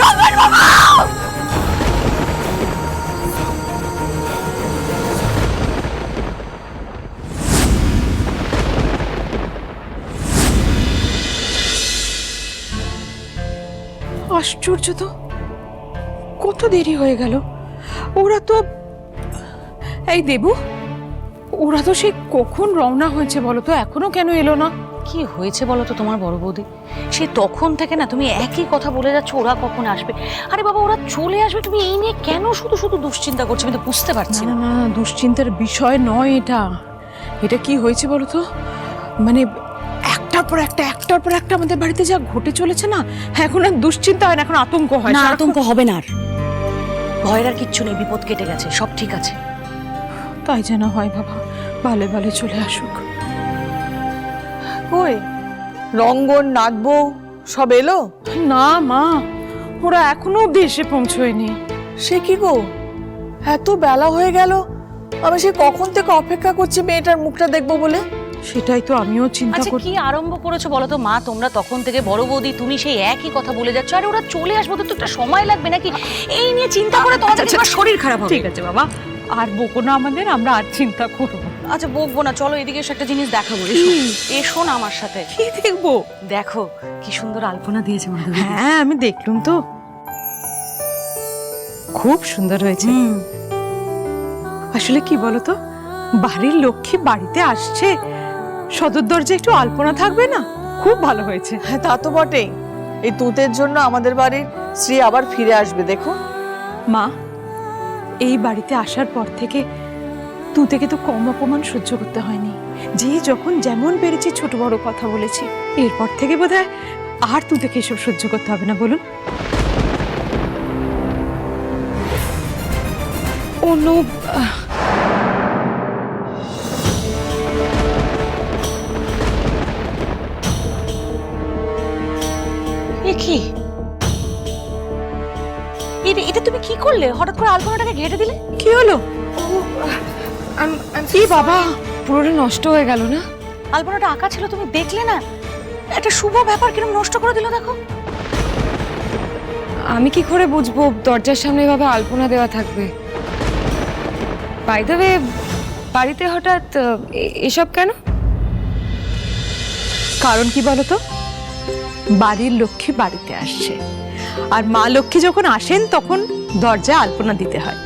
রবিন বাবা আশ্চর্য তো। কত দেরি হয়ে গেল। ওরা তো এই দেবু, ওরা তো সে কখন রওনা হয়েছে বলো তো? এখনও কেন এলো না? কি হয়েছে বলো তো তোমার বড় বৌদি? সে তখন থেকে না তুমি একই কথা বলে যাচ্ছ ওরা কখন আসবে? আরে বাবা ওরা চলে আসবে তুমি এই নিয়ে কেন শুধু শুধু দুশ্চিন্তা করছ? আমি তো বুঝতে পারছি না। না না না দুশ্চিন্তার বিষয় নয় এটা। এটা কি হয়েছে বলো তো? মানে একটার পর একটা একটার পর একটা আমাদের বাড়িতে যা ঘটে চলেছে না এখন আর দুশ্চিন্তা হয় না এখন আতঙ্ক হয় না আতঙ্ক হবে না আর। ভয়ের আর কিচ্ছু নেই বিপদ কেটে গেছে সব ঠিক আছে। তাই যেন হয় বাবা ভালো ভালো চলে আসুক। কই? রঙ্গন নাচবো সব এলো? না মা ওরা এখনও অব্দি এসে পৌঁছয়নি। সে কি গো? এত বেলা হয়ে গেল আমি সে কখন থেকে অপেক্ষা করছি মেয়েটার মুখটা দেখব বলে? সেটাই তো আমিও চিন্তা আচ্ছা কি আরম্ভ করেছ বলো তো? মা তোমরা তখন থেকে বড় বৌদি তুমি সেই একই কথা বলে যাচ্ছ। আরে ওরা চলে আসব তো একটা সময় লাগবে নাকি? এই নিয়ে চিন্তা করে তোমাদের আচ্ছা, শরীর খারাপ হবে। ঠিক আছে বাবা। আর বকো না আমাদের আমরা আর চিন্তা করব। আচ্ছা বকবো না চলো এদিকে এসে একটা জিনিস দেখাবো এসো এসো না আমার সাথে। কি দেখব? দেখো কি সুন্দর আলপনা দিয়েছে আমাদের হ্যাঁ। আমি দেখলুম তো। খুব সুন্দর হয়েছে। আসলে কি বলতো বাড়ির লক্ষ্মী বাড়িতে আসছে সদর দরজা একটু আলপনা থাকবে না? খুব ভালো হয়েছে। হ্যাঁ তা তো বটেই। এই তুতের জন্য আমাদের বাড়ির স্ত্রী আবার ফিরে আসবে দেখো। মা এই বাড়িতে আসার পর থেকে তু থেকে তো কম অপমান সহ্য করতে হয়নি। যে যখন যেমন পেরেছি ছোট বড় কথা বলেছি এরপর থেকে বোধহয় আর তু থেকে এসব সহ্য করতে হবে না বলুন। অন্য কি? এটা এটা তুমি কি করলে? হঠাৎ করে আলপনাটাকে ঘেটে দিলে? কি হলো? কি বাবা পুরোটা নষ্ট হয়ে গেল না? আলপনাটা আঁকা ছিল তুমি দেখলে না? একটা শুভ ব্যাপার কীরকম নষ্ট করে দিল দেখো। আমি কি করে বুঝব দরজার সামনে এভাবে আলপনা দেওয়া থাকবে? বাই দ্য ওয়ে বাড়িতে হঠাৎ এ- এসব কেন? কারণ কি বলতো? বাড়ির লক্ষ্মী বাড়িতে আসছে। আর মা লক্ষ্মী যখন আসেন তখন দরজা আলপনা দিতে হয়।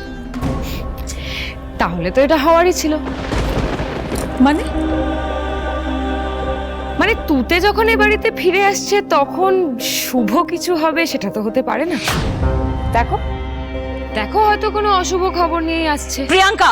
তাহলে তো এটা হওয়ারই ছিল। মানে? মানে তুতে যখন এ বাড়িতে ফিরে আসছে তখন শুভ কিছু হবে সেটা তো হতে পারে না। দেখো। দেখো হয়তো কোনো অশুভ খবর নিয়েই আসছে। প্রিয়াঙ্কা!